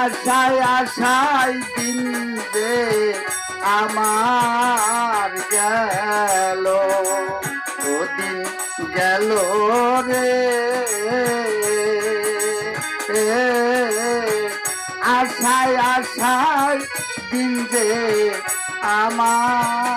আশায় আশায় দিন যে আমার গেল। ওদিন গেল রে। আশায় আশায় দিন যে আমার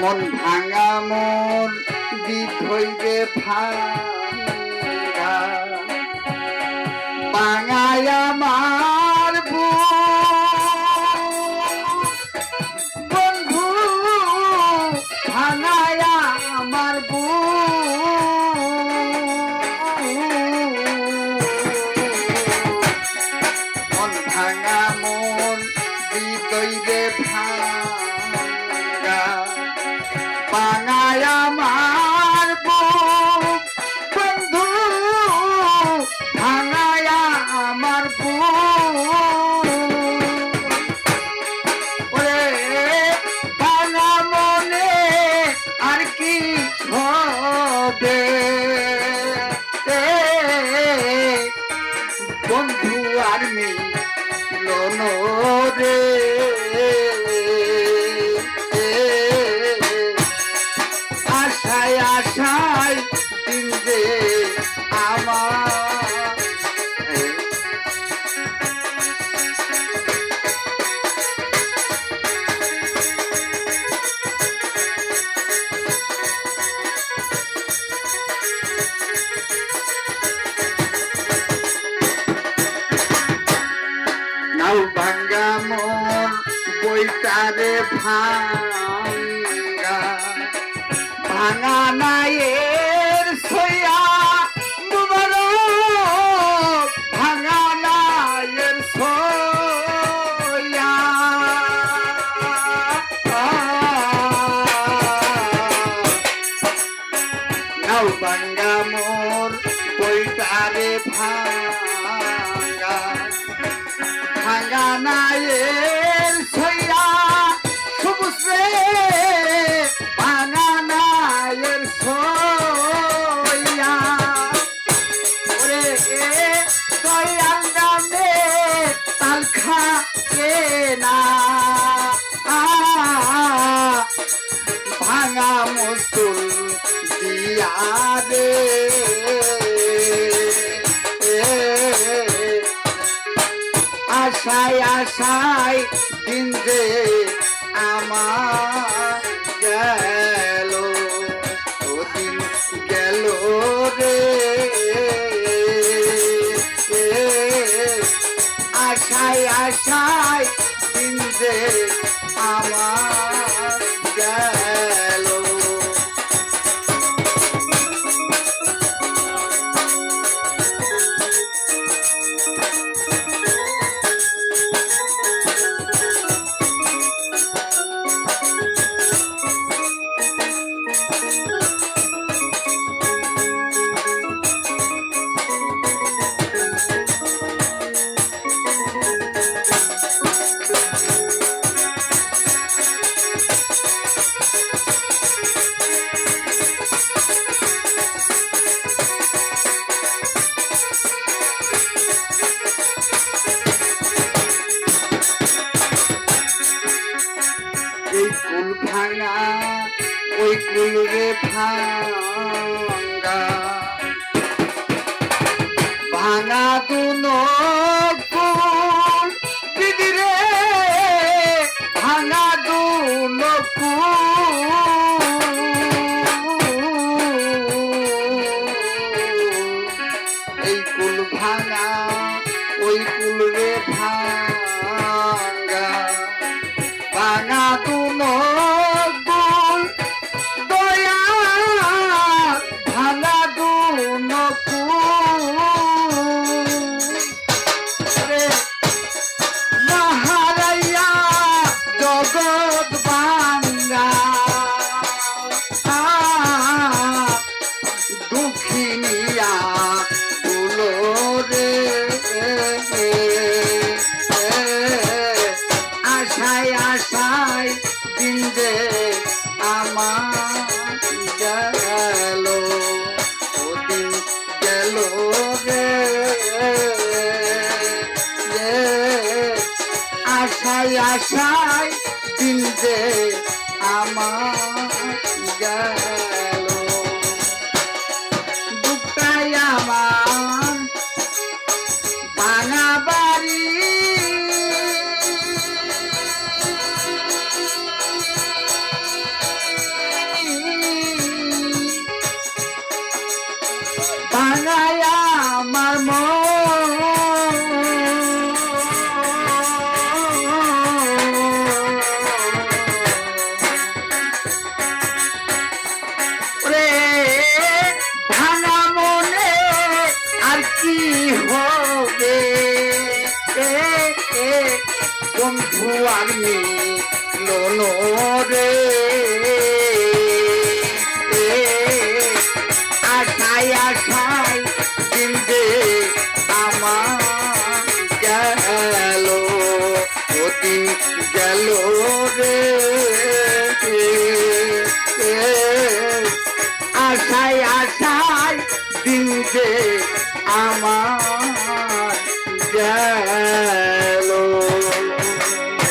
মন ভাঙা মন গীত হইবে ভাঙা বাঙায় আমার। বন্ধু ভাঙায় বাঙায় আমার নাও ভাঙ্গা মন বইটারে ভাঙ্গা ভাঙা মুবারক। ভাঙা নায়ের সইয়া নাও ভাঙ্গা মোর ভাঙ্গা না। ভাঙা মুসুল দিয়া দে। আশায় আশায় দিন যে আমার গেল, ওদিন গেল রে। আশায় আশায় দিন আমার ভাঙা ওই কুল রে আশায় দিন যে আমার গেল। বুকটাই আমার ভাঙা আশায় আশায় দিন যে আমার